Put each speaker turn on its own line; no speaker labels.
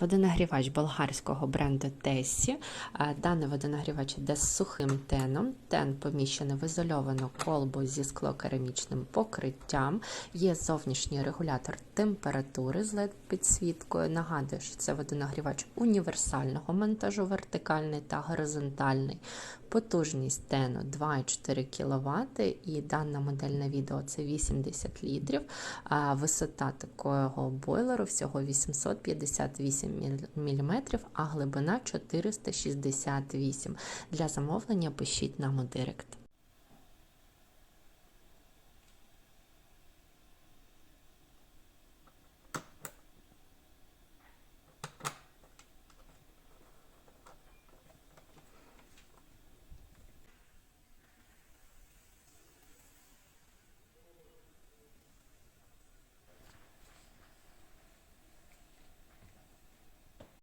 Водонагрівач болгарського бренду Тесі. Даний водонагрівач йде з сухим теном. Тен поміщений в ізольовану колбу зі склокерамічним покриттям. Є зовнішній регулятор температури з LED-підсвіткою. Нагадую, що це водонагрівач універсального монтажу, вертикальний та горизонтальний. Потужність тену 2,4 кВт і дана модель на відео це 80 літрів. Висота такого бойлеру всього 858 мм, а глибина 468 Для замовлення пишіть нам у директ.